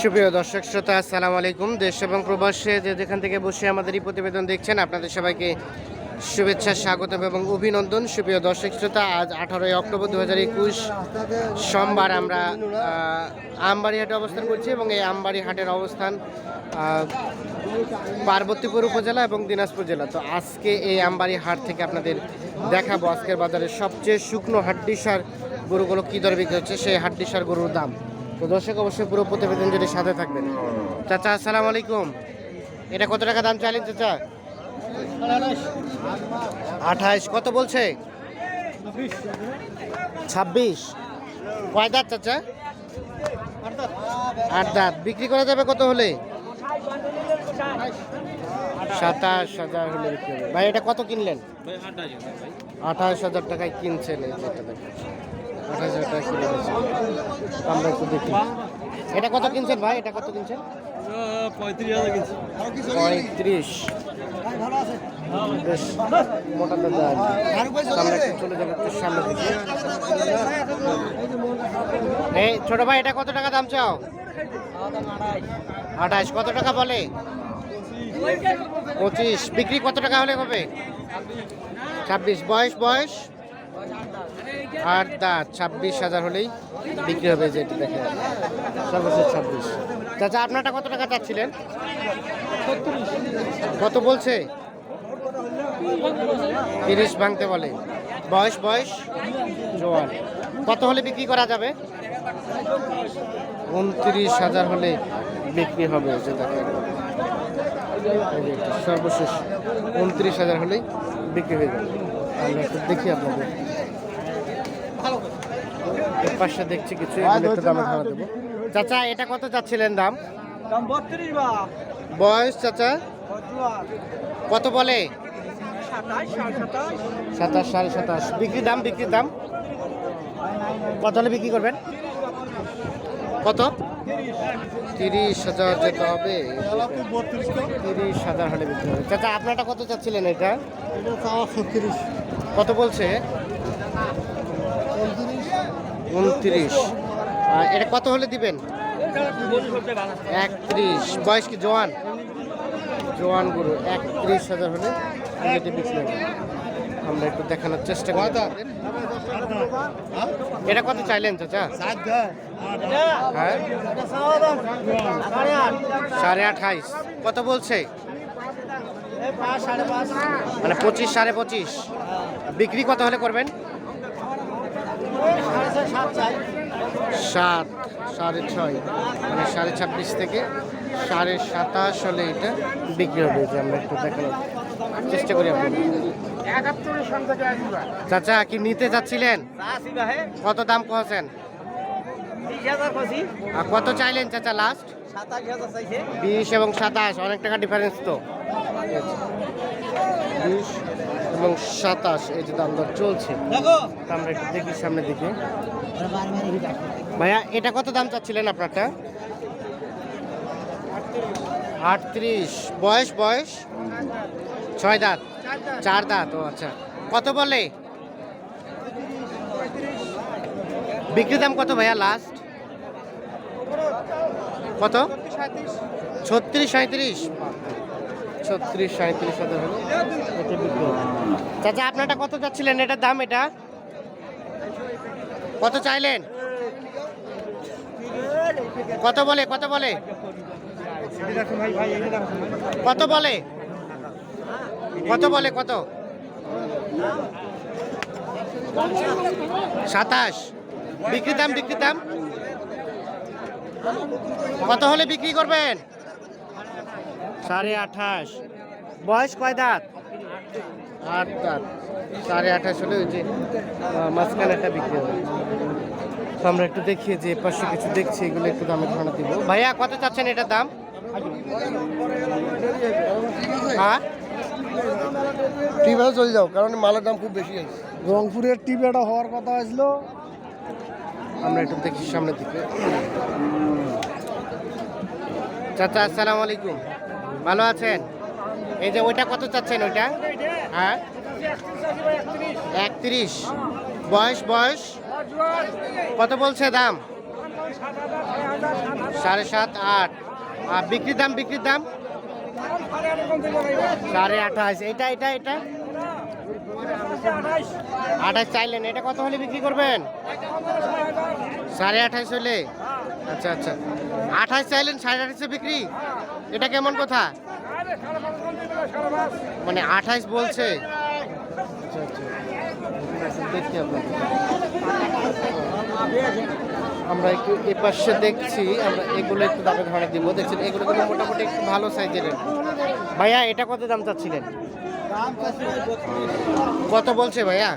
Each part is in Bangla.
সুপ্রিয় দর্শক শ্রোতা, আসসালামু আলাইকুম। দেশ এবং প্রবাসে যে যেখান থেকে বসে আমাদের এই প্রতিবেদন দেখছেন, আপনাদের সবাইকে শুভেচ্ছা, স্বাগতম এবং অভিনন্দন। সুপ্রিয় দর্শক শ্রোতা, আজ আঠারোই অক্টোবর দু হাজার একুশ সোমবার আমরা আমবাড়ি হাটে অবস্থান করছি এবং এই আমবাড়ি হাটের অবস্থান পার্বতীপুর উপজেলা এবং দিনাজপুর জেলা। তো আজকে এই আমবাড়ি হাট থেকে আপনাদের দেখাবো আজকের বাজারে সবচেয়ে শুকনো হাড্ডিসার গরুগুলো কী দরে বিক্রি হচ্ছে, সেই হাড্ডিসার গরুর দাম। তো দর্শক, অবশ্যই পুরো প্রতিবেদন যদি সাথে থাকবেন। চাচা, আসসালামু আলাইকুম। এটা কত টাকা দাম চাইলেন চাচা? আঠাইশ। কত বলছে? ছাব্বিশ। কয় দাঁত চাচা? আট দাঁত। বিক্রি করা যাবে কত হলে? সাতাশ হাজার হলে বিক্রি ভাই, এটা কত কিনলেন? আঠাশ হাজার টাকায় কিনছেন আঠাশ হাজার টাকা কিনে আমরা একটু দেখি। এটা কত কিনছেন ভাই এটা কত কিনছেন পঁয়ত্রিশ। বেশ মোটা দাদা। আর কি। তো আমরা একটু চলে যাব একটু সামনে দিকে। এই ছোট ভাই এটা কত টাকা দাম চাও? আঠাশ। কত টাকা বলে? পঁচিশ। বিক্রি কত টাকা হলে হবে? ছাব্বিশ। বয়স বয়স? আট দাঁত ছাব্বিশ হাজার হলেই বিক্রি হবে যেটি দেখে। সর্বশেষ ছাব্বিশ। চাচা, আপনারটা কত টাকা চাচ্ছিলেন? কত বলছে? তিরিশ ভাঙতে বলে। বয়স বয়স? জোয়ান। কত হলে বিক্রি করা যাবে? উনত্রিশ হাজার হলে বিক্রি হবে যে সর্বশেষ। উনত্রিশ হাজার হলেই বিক্রি হয়ে যাবে। আমরা একটু দেখি আপনাদের। পাশে দেখছি কিছু একটু দামে ধারা দেবো। চাচা এটা কত চাচ্ছিলেন দাম? দাম বত্রিশ বা। বয়স চাচা? কত বলে? সাতাশ সাড়ে সাতাশ। সাতাশ সাড়ে সাতাশ। বিক্রি দাম বিক্রির দাম? কত হলে বিক্রি করবেন? কত? তিরিশ হাজার যেতে হবে। তিরিশ হাজার হলে বিক্রি হবে। চাচা আপনারটা কত চাচ্ছিলেন এটা? কত বলছে? উনত্রিশ। এটা কত হলে দিবেন? একত্রিশ। বয়স কি জোয়ান? জোয়ান গরু একত্রিশ হাজার হলে এটা বিক্রি হবে আমরা একটু দেখানোর চেষ্টা করি। এটা কত চাইলেন চাচা? হ্যাঁ? সাড়ে আঠাইশ কত বলছে? মানে পঁচিশ সাড়ে পঁচিশ। বিক্রি কত হলে করবেন? সাত সাড়ে ছয়। মানে সাড়ে ছাব্বিশ থেকে সাড়ে সাতাশ হলে এটা বিক্রি হবে যে আমরা একটু দেখানোর চেষ্টা করি আপনাদের। চাচা কি নিতে যাচ্ছিলেন? কত দাম আর কত চাইলেন চাচা লাস্ট বিশ এবং সাতাশ অনেক টাকা ডিফারেন্স তো। বিশ এবং সাতাশ এই যে দাম দর চলছে। আমরা একটু দেখি সামনে দিকে। ভাইয়া এটা কত দাম চাচ্ছিলেন আপনারটা? আটত্রিশ। বয়স বয়স? ছয় দাঁত। চার দাঁত ও আচ্ছা। কত বলে? বিক্রি দাম কত ভাইয়া লাস্ট কত? ছত্রিশ সাঁত্রিশ ছত্রিশ সাঁত্রিশ হাজার হলো। এটা বিক্রি চাচা আপনারটা কত চাচ্ছিলেন এটার দাম এটা? কত চাইলেন? কত বলে? কত বলে? কত বলে? কত বলে? কত? সাতাশ। বিক্রি দাম বিক্রি দাম? কত হলে বিক্রি করবেন? সাড়ে আঠাশ। বয়স কয় দাঁত? আট দাঁত। সাড়ে আঠাশ হলে ওই যে মাঝখানে একটা বিক্রি হবে। তো আমরা একটু দেখি যে পাশে কিছু দেখছি এগুলো একটু দামে ধারণা দিব। ভাইয়া কত চাচ্ছেন এটার দাম? হ্যাঁ? টিপে চলে যাও কারণ মালের দাম খুব বেশি আছে। রংপুরের টিপেটা হওয়ার কথা আসলো আমরা একটু দেখি সামনের দিকে। চাচা, আসসালামু আলাইকুম। ভালো আছেন? এই যে ওইটা কত চাচ্ছেন ওইটা? হ্যাঁ? একত্রিশ। বয়স বয়স? কত বলছে দাম? সাড়ে সাত আট। আর বিক্রির দাম বিক্রির দাম? সাড়ে আঠাশ। এটা এটা এটা? আঠাশ চাইলেন, এটা কত হলে বিক্রি করবেন? সাড়ে আঠাশ হলে? আচ্ছা আচ্ছা। আঠাশ চাইলেন, সাড়ে আঠাশে বিক্রি? এটা কেমন কথা? মানে আঠাশ বলছে। আচ্ছা আচ্ছা। আমরা একটু এ পাশে দেখছি, আমরা এগুলো একটু দামে ধারণা দিব। দেখছেন, এগুলো কিন্তু মোটামুটি একটু ভালো সাইজের। ভাইয়া, এটা কত দাম চাচ্ছিলেন? কত বলছে ভাইয়া?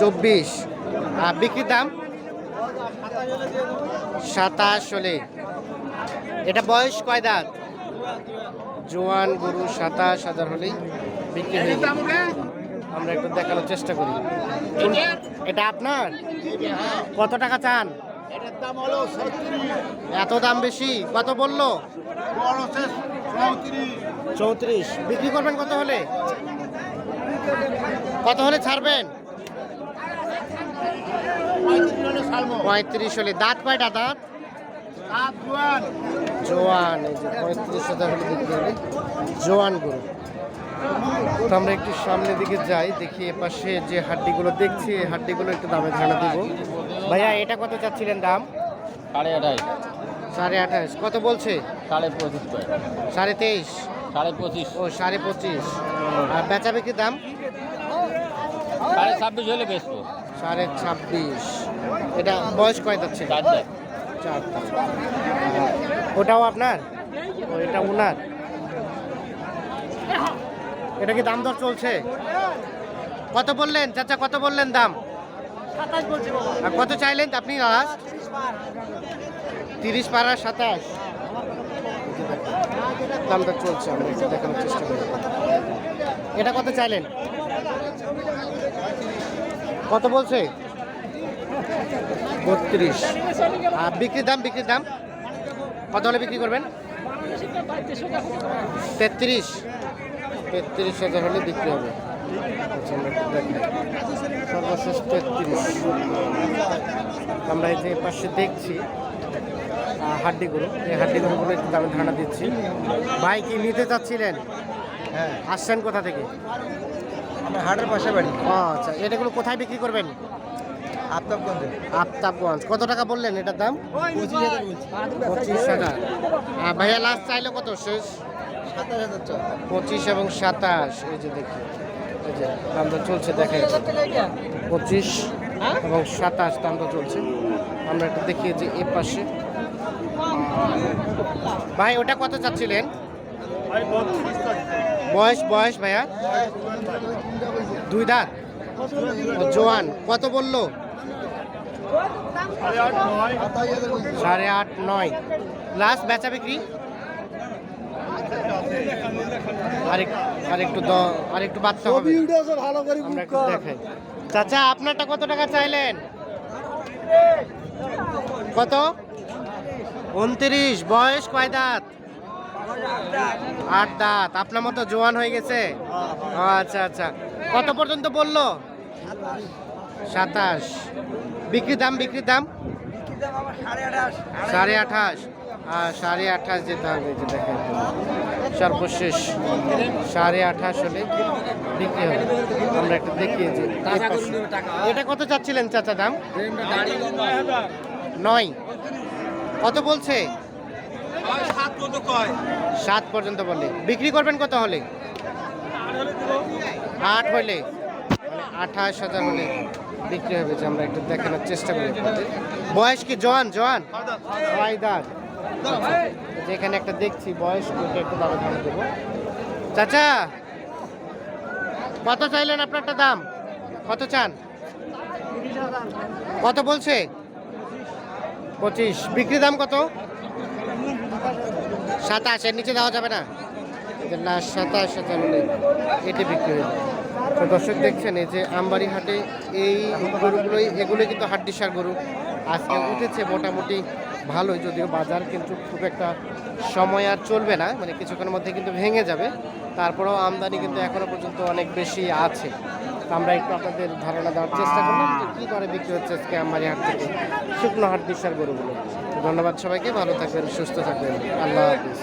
চব্বিশ। আর বিক্রির দাম? সাতাশ হলে। এটা বয়স কয় দাঁত? জোয়ান গরু সাতাশ হাজার হলেই বিক্রি হয়ে আমরা একটু দেখানোর চেষ্টা করি। এটা আপনার? কত টাকা চান? এটার দাম এত দাম বেশি? কত বলল? চৌত্রিশ। বিক্রি করবেন কত হলে? কত হলে ছাড়বেন? পঁয়ত্রিশ হলে দাঁত কয়টা দাঁত? জোয়ান। এই যে পঁয়ত্রিশ হাজার হলে বিক্রি হবে। জোয়ান গরু। তো আমরা একটু সামনের দিকে যাই দেখি এপাশে যে হাড্ডিগুলো দেখছি এই হাড্ডিগুলো একটু দামে ধারণা দিব। ভাইয়া এটা কত চাচ্ছিলেন দাম? সাড়ে আঠাশ। সাড়ে আঠাশ। কত বলছে? সাড়ে পঁচিশ করে। সাড়ে তেইশ? সাড়ে পঁচিশ। ও সাড়ে পঁচিশ। আর বেচা বিক্রির দাম? সাড়ে ছাব্বিশ হলে বেচবো। সাড়ে ছাব্বিশ। এটা বয়স কয় যাচ্ছে? চার। ওটাও আপনার? ও এটা উনার। এটা কি দাম দর চলছে? কত বললেন? চাচা কত বললেন দাম? আর কত চাইলেন আপনি লাস্ট? তিরিশ পাড়া সাতাশ। দাম দর চলছে আমরা একটু দেখানোর চেষ্টা করি এটা কত চাইলেন? কত বলছে? বত্রিশ। আর বিক্রির দাম বিক্রির দাম? কত হলে বিক্রি করবেন? তেত্রিশ। তেত্রিশ হাজার হলে বিক্রি হবে। সর্বশেষ তেত্রিশ। আমরা এই যে পাশে দেখছি হাড্ডিগুলো এই হাড্ডিগুলোগুলো একটু দামে ধারণা দিচ্ছি। ভাই কি নিতে চাচ্ছিলেন? হ্যাঁ। আসছেন কোথা থেকে? হাটের পাশে বাড়ি। ও আচ্ছা। এটাগুলো কোথায় বিক্রি করবেন? আফতাবগঞ্জে। আফতাবগঞ্জ। কত টাকা বললেন এটার দাম? পঁচিশ হাজার ভাইয়া লাস্ট চাইলে কত? শেষ? সাতাশ হাজার পঁচিশ এবং সাতাশ। এই যে দেখি। এই যে দামটা চলছে দেখে পঁচিশ এবং সাতাশ দামটা চলছে। আমরা একটু দেখি যে এ পাশে। ভাই ওটা কত চাচ্ছিলেন? বয়স বয়স ভাইয়া? দুই দাঁত। জোয়ান কত বলল? সাড়ে আট নয়। লাস্ট বেচা বিক্রি? আরেক আরেকটু দ আরেকটু বাচ্চা হবে। দেখাই। চাচা আপনারটা কত টাকা চাইলেন? কত? উনত্রিশ বয়স কয় দাঁত? আট দাঁত। আপনার মতো জোয়ান হয়ে গেছে? আচ্ছা আচ্ছা। কত পর্যন্ত বলল? সাতাশ। বিক্রির দাম বিক্রির দাম? সাড়ে আঠাশ। আর সাড়ে আঠাশ যেতে হবে যে দেখেন। সর্বশেষ সাড়ে আঠাশ হলে বিক্রি হবে। আমরা একটা দেখিয়ে যে এটা কত চাচ্ছিলেন চাচা দাম? নয়। কত বলছে? সাত পর্যন্ত বলে বিক্রি করবেন কত হলে? আট হলে মানে আঠাশ হাজার হলে বিক্রি হবে যে আমরা একটু দেখানোর চেষ্টা করি বয়স কি? জোয়ান জোয়ান? ছয় দাঁত আচ্ছা, যেখানে একটা দেখছি বয়স একটু দামে দাম দেবো। চাচা কত চাইলেন আপনারটা দাম? কত চান? কত বলছে? পঁচিশ। বিক্রি দাম কত? সাতাশ এর নিচে দেওয়া যাবে না? লাস্ট সাতাশ হাজার এটি বিক্রি হয়ে তো দর্শক দেখছেন এই যে আমবাড়ি হাটে এই গরুগুলোই এগুলো কিন্তু হাড্ডিসার গরু। আজকে উঠেছে মোটামুটি ভালোই যদিও বাজার কিন্তু খুব একটা সময় আর চলবে না মানে কিছুক্ষণের মধ্যে কিন্তু ভেঙে যাবে। তারপরেও আমদানি কিন্তু এখনও পর্যন্ত অনেক বেশি আছে। আমরা একটু আপনাদের ধারণা দেওয়ার চেষ্টা করলাম যে কী দরে বিক্রি হচ্ছে আজকে আমবাড়ি হাট থেকে। শুকনো হাট বিশাল গরুগুলো। ধন্যবাদ সবাইকে, ভালো থাকবেন, সুস্থ থাকবেন। আল্লাহ হাফিজ।